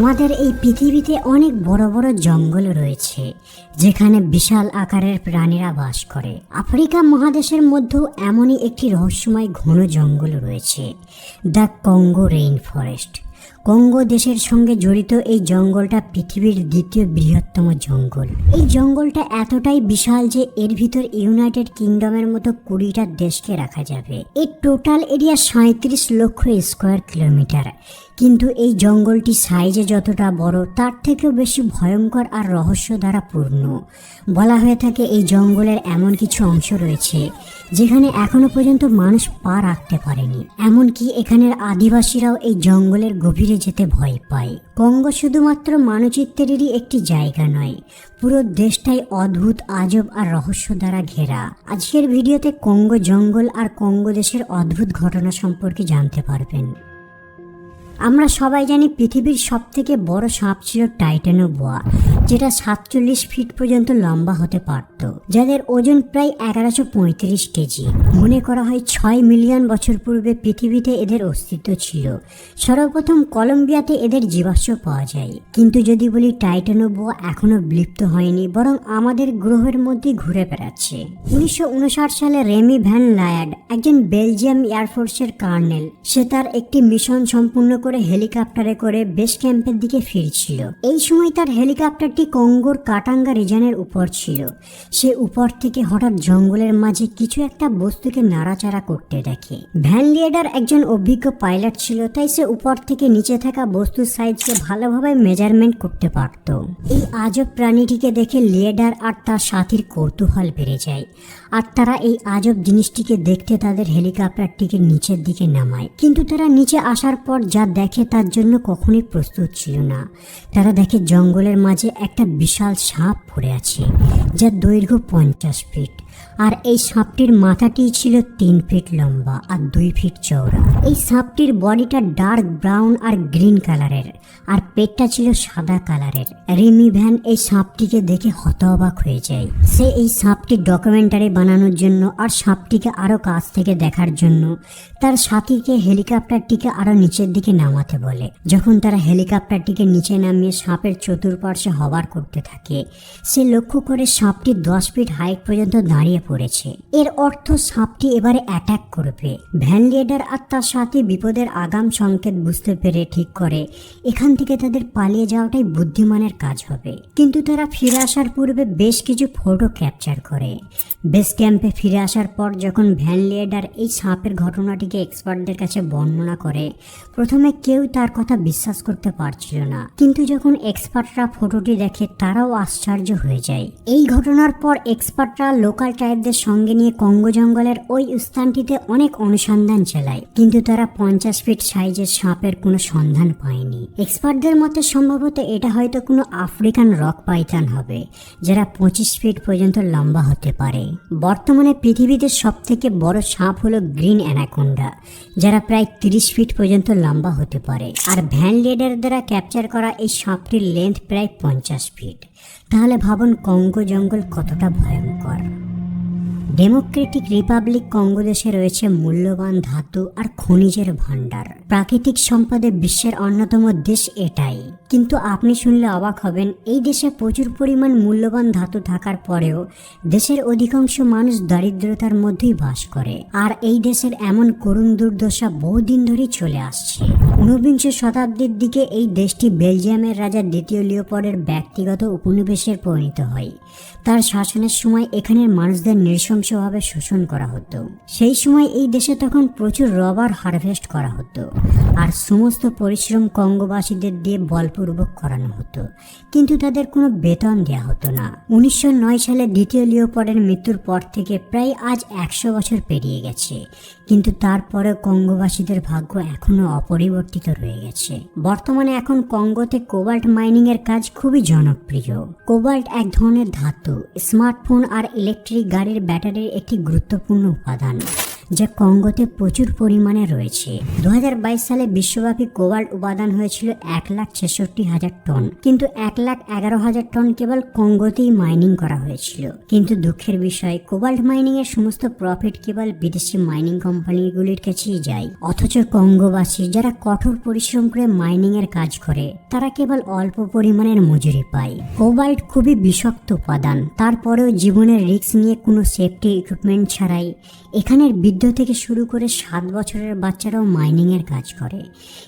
আমাদের এই পৃথিবীতে অনেক বড় বড় জঙ্গল রয়েছে, যেখানে বিশাল আকারের প্রাণীরা বাস করে। আফ্রিকা মহাদেশের মধ্যেও এমনই একটি রহস্যময় ঘন জঙ্গল রয়েছে, the Congo rain forest. Congo দেশের সঙ্গে জড়িত এই জঙ্গলটা পৃথিবীর দ্বিতীয় বৃহত্তম জঙ্গল। এই জঙ্গলটা এতটাই বিশাল যে এর ভিতর ইউনাইটেড কিংডমের মতো কুড়িটা দেশকে রাখা যাবে। এর টোটাল এরিয়া সাঁত্রিশ লক্ষ স্কোয়ার কিলোমিটার। কিন্তু এই জঙ্গলটি সাইজে যতটা বড়, তার থেকেও বেশি ভয়ঙ্কর আর রহস্য দ্বারা পূর্ণ। বলা হয়ে থাকে এই জঙ্গলের এমন কিছু অংশ রয়েছে, যেখানে এখনও পর্যন্ত মানুষ পা রাখতে পারেনি। এমনকি এখানের আদিবাসীরাও এই জঙ্গলের গভীরে যেতে ভয় পায়। কঙ্গো শুধুমাত্র মানচিত্রেরই একটি জায়গা নয়, পুরো দেশটাই অদ্ভুত, আজব আর রহস্য দ্বারা ঘেরা। আজকের ভিডিওতে কঙ্গো জঙ্গল আর কঙ্গো দেশের অদ্ভুত ঘটনা সম্পর্কে জানতে পারবেন। আমরা সবাই জানি পৃথিবীর সবথেকে বড় সাপ ছিল টাইটানো বোয়া যেটা সাতচল্লিশ ফিট পর্যন্ত লম্বা হতে পারত, যাদের ওজন প্রায় এগারোশো পঁয়ত্রিশ কেজি। মনে করা হয় ছয় মিলিয়ন বছর পূর্বে পৃথিবীতে এদের অস্তিত্ব ছিল। সর্বপ্রথম কলম্বিয়াতে এদের জীবাশ্ম পাওয়া যায়। কিন্তু যদি বলি টাইটানো বোয়া এখনও বিলুপ্ত হয়নি, বরং আমাদের গ্রহের মধ্যে ঘুরে বেড়াচ্ছে। উনিশশো উনষাট সালে রেমি ভ্যান লায়ার্ড, একজন বেলজিয়াম এয়ারফোর্সের কার্নেল, সে তার একটি মিশন সম্পূর্ণ করে হেলিকপ্টারে করে বেস ক্যাম্পের দিকে ফিরছিল। এই সময় তার হেলিকপ্টারটি কঙ্গোর কাটাঙ্গা রিজনের উপর ছিল। সে উপর থেকে হঠাৎ জঙ্গলের মাঝে কিছু একটা বস্তুকে নাড়াচাড়া করতে দেখে। ভ্যান লিয়েডার একজন অভিজ্ঞ পাইলট ছিল, তাই সে উপর থেকে নিচে থাকা বস্তুর সাইজকে ভালোভাবে মেজারমেন্ট করতে পারত। এই আজব প্রাণীটিকে দেখে লিয়েডার আর তার সাথীর কৌতূহল বেড়ে যায়। আর তারা এই আজব জিনিসটিকে দেখতে তাদের হেলিকপ্টারটিকে নিচের দিকে নামায়। কিন্তু তারা নিচে আসার পর যা দেখে তার জন্য কখনোই প্রস্তুত ছিল না। তারা দেখে জঙ্গলের মাঝে একটা বিশাল সাপ পড়ে আছে যার দৈর্ঘ্য পঞ্চাশ ফিট আর এই সাপটির মাথাটি ছিল তিন ফিট লম্বা আর দুই ফিট চওড়া। এই সাপটির বডিটা ডার্ক ব্রাউন আর গ্রিন কালারের আর পেটটা ছিল সাদা কালারের। রিমি ভ্যান এই সাপটিকে দেখে হতবাক হয়ে যায়। সে এই সাপটি ডকুমেন্টারি বানানোর জন্য আর সাপটিকে আরও কাছ থেকে দেখার জন্য তার সাথীকে হেলিকপ্টারটিকে আরও নিচের দিকে নামাতে বলে। যখন তারা হেলিকপ্টারটিকে নিচে নামিয়ে সাপের চতুর্পার্শ্বে হবার করতে থাকে, সে লক্ষ্য করে সাপটি দশ ফিট হাইট পর্যন্ত দাঁড়িয়ে পড়েছে। এর অর্থ সাপটি এবারে অ্যাটাক করবে। ভ্যান লিডার আর তার সাথে বিপদের আগাম সংকেত বুঝতে পেরে ঠিক করে, এখান থেকে তাদের পালিয়ে যাওয়াটাই বুদ্ধিমানের কাজ হবে। কিন্তু তারা ফিরে আসার পূর্বে বেশ কিছু ফটো ক্যাপচার করে। বেস ক্যাম্পে ফিরে আসার পর যখন ভ্যান লিডার এই সাপের ঘটনাটিকে এক্সপার্টদের কাছে বর্ণনা করে, প্রথমে কেউ তার কথা বিশ্বাস করতে পারছিল না। কিন্তু যখন এক্সপার্টরা ফটোটি দেখে, তারাও আশ্চর্য হয়ে যায়। এই ঘটনার পর এক্সপার্টরা লোকাল ট্রাইবদের সঙ্গে নিয়ে কঙ্গো জঙ্গলের ওই স্থানটিতে অনেক অনুসন্ধান চালায়। কিন্তু তারা পঞ্চাশ ফিট সাইজের সাপের কোনো সন্ধান পায়নি। এক্সপার্টদের মতে সম্ভবত এটা হয়তো কোনো আফ্রিকান রক পাইথান হবে, যারা পঁচিশ ফিট পর্যন্ত লম্বা হতে পারে। বর্তমানে পৃথিবীতে সব থেকে বড় সাপ হলো গ্রিন অ্যানাকোন্ডা, যারা প্রায় তিরিশ ফিট পর্যন্ত লম্বা হতে পারে। আর ভ্যান লিডার দ্বারা ক্যাপচার করা এই সাপটির লেন্থ প্রায় পঞ্চাশ ফিট। তাহলে ভাবুন কঙ্গো জঙ্গল কতটা ভয়ঙ্কর। ডেমোক্রেটিক রিপাবলিক কঙ্গো দেশে রয়েছে মূল্যবান ধাতু আর খনিজের ভাণ্ডার। প্রাকৃতিক সম্পদে বিশ্বের অন্যতম দেশ এটাই। কিন্তু আপনি শুনলে অবাক হবেন, এই দেশে প্রচুর পরিমাণ মূল্যবান ধাতু থাকার পরেও দেশের অধিকাংশ মানুষ দারিদ্রতার মধ্যেই বাস করে। আর এই দেশের এমন করুণ দুর্দশা বহুদিন ধরেই চলে আসছে। ঊনবিংশ শতাব্দীর দিকে এই দেশটি বেলজিয়ামের রাজা দ্বিতীয় লিওপরের ব্যক্তিগত উপনিবেশে পরিণত হয়। তার শাসনের সময় এখানের মানুষদের নৃশংসভাবে শোষণ করা হতো। সেই সময় এই দেশে তখন প্রচুর রবার হারভেস্ট করা হতো আর সমস্ত পরিশ্রম কঙ্গবাসীদের দিয়ে বলপূর্বক করানো হতো। কিন্তু তাদের কোনো বেতন দেওয়া হতো না। উনিশশো নয় সালে দ্বিতীয় লিওপরের মৃত্যুর পর থেকে প্রায় আজ একশো বছর পেরিয়ে গেছে। কিন্তু তারপরে কঙ্গোবাসীদের ভাগ্য এখনও অপরিবর্তিত রয়ে গেছে। বর্তমানে এখন কঙ্গোতে কোবাল্ট মাইনিং এর কাজ খুবই জনপ্রিয়। কোবাল্ট এক ধরনের ধাতু স্মার্টফোন আর ইলেকট্রিক গাড়ির ব্যাটারির একটি গুরুত্বপূর্ণ উপাদান। যা কঙ্গোতে প্রচুর পরিমাণে রয়েছে। দু হাজার বাইশ সালে বিশ্বব্যাপী কোবাল্ট উপাদান হয়েছিল এক লাখ ছেষট্টি হাজার টন। কিন্তু এক লাখ এগারো হাজার টন কেবল কঙ্গোতেই মাইনিং করা হয়েছিল। কিন্তু দুঃখের বিষয়, কোবাল্ট মাইনিং এর সমস্ত প্রফিট কেবল বিদেশি মাইনিং কোম্পানিগুলির কাছেই যায়। অথচ কঙ্গোবাসী যারা কঠোর পরিশ্রম করে মাইনিং এর কাজ করে, তারা কেবল অল্প পরিমাণের মজুরি পায়। কোবাল্ট খুবই বিষাক্ত উপাদান। তারপরেও জীবনের রিস্ক নিয়ে কোনো সেফটি ইকুইপমেন্ট ছাড়াই এখানের বৃদ্ধ থেকে শুরু করে সাত বছরের বাচ্চারাও মাইনিংয়ের কাজ করে।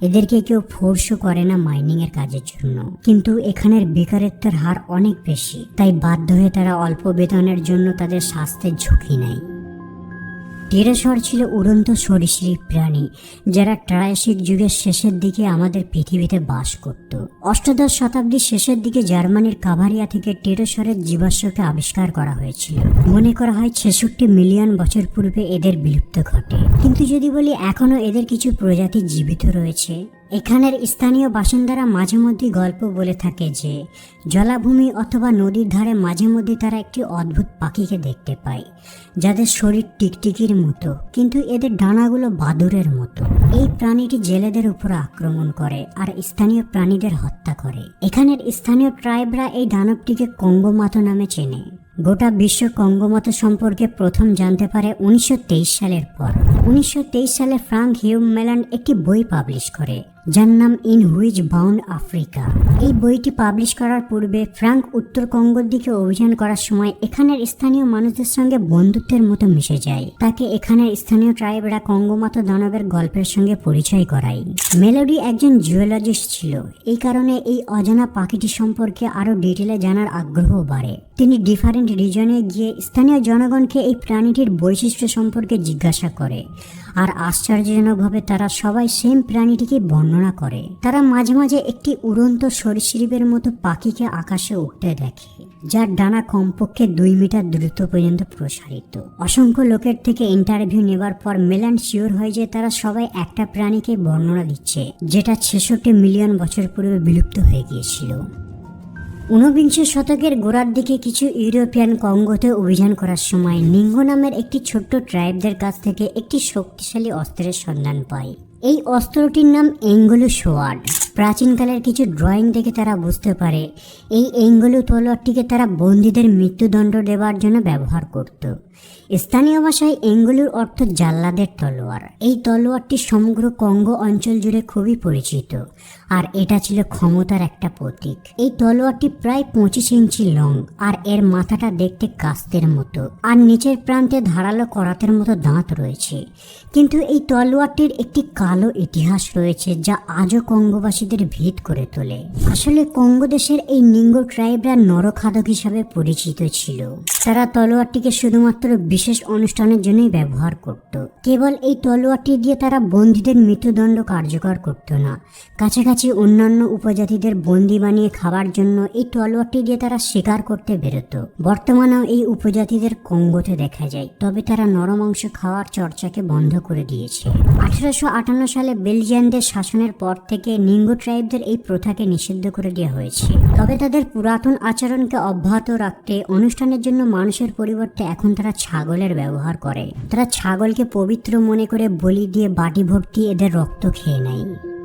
এদেরকে কেউ ফোর্সও করে না মাইনিংয়ের কাজের জন্য। কিন্তু এখানের বেকারত্বের হার অনেক বেশি, তাই বাধ্য হয়ে তারা অল্প বেতনের জন্য তাদের স্বাস্থ্যের ঝুঁকি নেয়। টেরাসর ছিল উড়ন্ত সরীসৃপ প্রাণী, যারা ট্রায়াসিক যুগের শেষের দিকে আমাদের পৃথিবীতে বাস করত। অষ্টাদশ শতাব্দীর শেষের দিকে জার্মানির কাভারিয়া থেকে টেরাসরের জীবাশ্মকে আবিষ্কার করা হয়েছিল। মনে করা হয় ছেষট্টি মিলিয়ন বছর পূর্বে এদের বিলুপ্ত ঘটে। কিন্তু যদি বলি এখনও এদের কিছু প্রজাতি জীবিত রয়েছে এখানের স্থানীয় বাসিন্দারা মাঝে মধ্যে গল্প বলে থাকে যে, জলাভূমি অথবা নদীর ধারে মাঝে মধ্যে তারা একটি অদ্ভুত পাখিকে দেখতে পায়, যাদের শরীর টিকটিকির মতো, কিন্তু এদের ডানাগুলো বাদুরের মতো। এই প্রাণীটি জেলেদের উপর আক্রমণ করে আর স্থানীয় প্রাণীদের হত্যা করে। এখানের স্থানীয় ট্রাইবরা এই দানবটিকে কঙ্গমাতো নামে চেনে। গোটা বিশ্ব কঙ্গমত সম্পর্কে প্রথম জানতে পারে উনিশশো তেইশ সালের পর। উনিশশো তেইশ সালে ফ্রাঙ্ক হিউম মেলান্ড একটি বই পাবলিশ করে। যার নাম ইন হুইচ বাউন্ড আফ্রিকা এই বইটি পাবলিশ করার পূর্বে ফ্রাঙ্ক উত্তর কঙ্গোর দিকে অভিযান করার সময় এখানের স্থানীয় মানুষদের সঙ্গে বন্ধুত্বের মতো মিশে যায়। তাকে এখানের স্থানীয় ট্রাইবরা কঙ্গমত দানবের গল্পের সঙ্গে পরিচয় করায়। মেলোডি একজন জিওলজিস্ট ছিল। এই কারণে এই অজানা পাখিটি সম্পর্কে আরও ডিটেলে জানার আগ্রহ বাড়ে। তিনি ডিফারেন্ট রিজনে গিয়ে স্থানীয় জনগণকে এই প্রাণীটির বৈশিষ্ট্য সম্পর্কে জিজ্ঞাসা করে। আর আশ্চর্যজনকভাবে তারা সবাই সেম প্রাণীটিকে বর্ণনা করে। তারা মাঝে মাঝে একটি উড়ন্ত সরীসৃপের মতো পাখিকে আকাশে উঠতে দেখে, যার ডানা কমপক্ষে দুই মিটার দ্রুত পর্যন্ত প্রসারিত। অসংখ্য লোকের থেকে ইন্টারভিউ নেবার পর মেলান শিওর হয় যে তারা সবাই একটা প্রাণীকে বর্ণনা দিচ্ছে, যেটা ছেষট্টি মিলিয়ন বছর পূর্বে বিলুপ্ত হয়ে গিয়েছিল। ঊনবিংশ শতকের গোড়ার দিকে কিছু ইউরোপিয়ান কঙ্গোতে অভিযান করার সময় নিঙ্গো নামের একটি ছোট্ট ট্রাইবদের কাছ থেকে একটি শক্তিশালী অস্ত্রের সন্ধান পায়। এই অস্ত্রটির নাম এঙ্গলু সোয়ার্ড। প্রাচীনকালের কিছু ড্রয়িং দেখে তারা বুঝতে পারে, এই এঙ্গলু তলোয়ারটিকে তারা বন্দীদের মৃত্যুদণ্ড দেওয়ার জন্য ব্যবহার করত। স্থানীয় ভাষায় এঙ্গুলুর অর্থ জাল্লাদের তলোয়ার। এই তলোয়ারটি সমগ্র কঙ্গো অঞ্চল জুড়ে খুবই পরিচিত। আর এটা ছিল ক্ষমতার একটা প্রতীক। এই তলোয়ারটি প্রায় পঁচিশ ইঞ্চি লং আর এর মাথাটা দেখতে কাস্তের মতো আর নিচের প্রান্তে ধারালো করাতের মতো দাঁত রয়েছে। কিন্তু এই তলোয়ারটির একটি কালো ইতিহাস রয়েছে যা আজও কঙ্গোবাসীদের ভিত করে তোলে। আসলে কঙ্গো দেশের এই নিঙ্গো ট্রাইবরা নরখাদক হিসাবে পরিচিত ছিল। তারা তলোয়ারটিকে শুধুমাত্র বিশেষ অনুষ্ঠানের জন্যই ব্যবহার করত। কেবল এই তলোয়ারটি দিয়ে তারা বন্দীদের মৃত্যুদণ্ড কার্যকর করত না। কাছাকাছি অন্যান্য উপজাতিদের বন্দি বানিয়ে খাবার জন্য এই তলোয়ারটি দিয়ে তারা শিকার করতে বেরোত। বর্তমানেও এই উপজাতিদের কঙ্গোতে দেখা যায়, তবে তারা নরম অংশ খাওয়ার চর্চাকে বন্ধ করে দিয়েছে। আঠারোশো আটান্ন সালে বেলজিয়ানদের শাসনের পর থেকে নিঙ্গো ট্রাইবদের এই প্রথাকে নিষিদ্ধ করে দেওয়া হয়েছে। তবে তাদের পুরাতন আচরণকে অব্যাহত রাখতে, অনুষ্ঠানের জন্য মানুষের পরিবর্তে এখন তারা ছাগলের ব্যবহার করে। তারা ছাগলকে পবিত্র মনে করে বলি দিয়ে বাটি ভর্তি এদের রক্ত খেয়ে নেয়।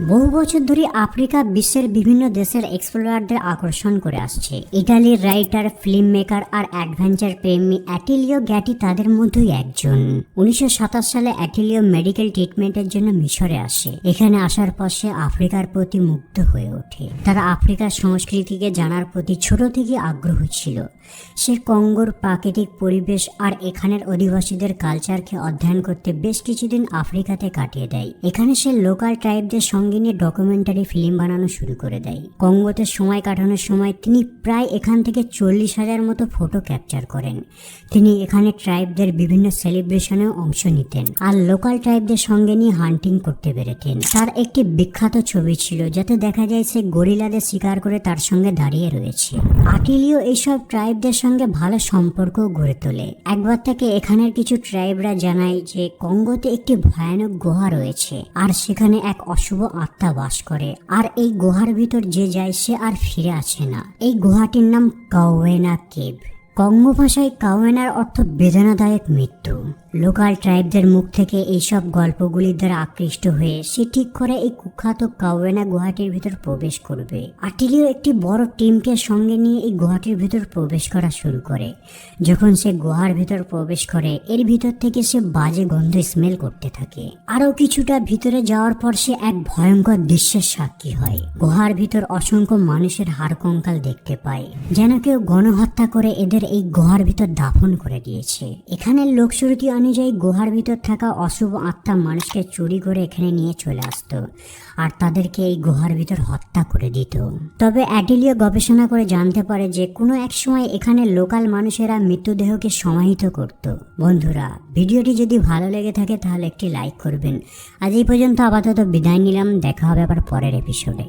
বহু বছর ধরে আফ্রিকা বিশ্বের বিভিন্ন দেশের এক্সপ্লোরারদের আকর্ষণ করে আসছে। ইটালির রাইটার ফিল্ম মেকার আর অ্যাডভেঞ্চার প্রেমী অ্যাটিলিও গ্যাটি তাদের মধ্যেই একজন। উনিশশো সাতাশ সালে অ্যাটিলিও মেডিকেল ট্রিটমেন্টের জন্য মিশরে আসে। এখানে আসার পর সে আফ্রিকার প্রতি মুগ্ধ হয়ে ওঠে। তারা আফ্রিকার সংস্কৃতিকে জানার প্রতি ছোট থেকে আগ্রহ ছিল। সে কঙ্গোর প্রাকৃতিক পরিবেশ আর এখানের অধিবাসীদের কালচারকে অধ্যয়ন করতে বেশ কিছুদিন আফ্রিকাতে কাটিয়ে দেয়। এখানে সে লোকাল ট্রাইবদের সঙ্গে নিয়ে ডকুমেন্টারি ফিল্ম বানানো শুরু করে দেয়। কঙ্গোতে সময় কাটানোর সময় তিনি প্রায় এখান থেকে চল্লিশ হাজার মতো ফটো ক্যাপচার করেন। তিনি এখানে ট্রাইবদের বিভিন্ন সেলিব্রেশনেও অংশ নিতেন আর লোকাল ট্রাইবদের সঙ্গে নিয়ে হান্টিং করতে বেরোতেন। তার একটি বিখ্যাত ছবি ছিল, যাতে দেখা যায় সে গরিলাদের শিকার করে তার সঙ্গে দাঁড়িয়ে রয়েছে। আটিলিও এইসব ট্রাইবদের সঙ্গে ভালো সম্পর্ক গড়ে তোলে। একবার তাকে এখানের কিছু ট্রাইবরা জানায় যে কঙ্গোতে একটি ভয়ানক গুহা রয়েছে, আর সেখানে এক অশুভ আত্মা বাস করে। আর এই গুহার ভিতর যে যায় সে আর ফিরে আসে না। এই গুহাটির নাম কাওয়েনা কেভ। কঙ্গো ভাষায় কাওয়েনার অর্থ বেদনাদায়ক মৃত্যু। লোকাল ট্রাইবদের মুখ থেকে এইসব গল্পগুলির দ্বারা আকৃষ্ট হয়ে সে ঠিক করে এই কুখ্যাত কাওয়েনা গুহাটির ভিতর প্রবেশ করবে। আটিলিও একটি বড় টিমকে সঙ্গে নিয়ে এই গুহাটির ভিতর প্রবেশ করা শুরু করে। যখন সে গুহার ভিতর প্রবেশ করে, এর ভিতর থেকে সে বাজে গন্ধ স্মেল করতে থাকে। আরও কিছুটা ভিতরে যাওয়ার পর সে এক ভয়ঙ্কর দৃশ্যের সাক্ষী হয়। গুহার ভিতর অসংখ্য মানুষের হাড় কঙ্কাল দেখতে পায়, যেন কেউ গণহত্যা করে এদের এই গুহার ভিতর দাফন করে দিয়েছে। এখানের লোকশ্রুতি অনুযায়ী গুহার ভিতর থাকা অশুভ আত্মা মানুষকে চুরি করে এখানে নিয়ে চলে আসতো আর তাদেরকে এই গুহার ভিতর হত্যা করে দিত। তবে অ্যাডিলিও গবেষণা করে জানতে পারে যে কোনো এক সময় এখানে লোকাল মানুষেরা মৃতদেহকে সমাহিত করত। বন্ধুরা, ভিডিওটি যদি ভালো লেগে থাকে তাহলে একটি লাইক করবেন। আজ এই পর্যন্ত আপাতত বিদায় নিলাম, দেখা হবে আবার পরের এপিসোডে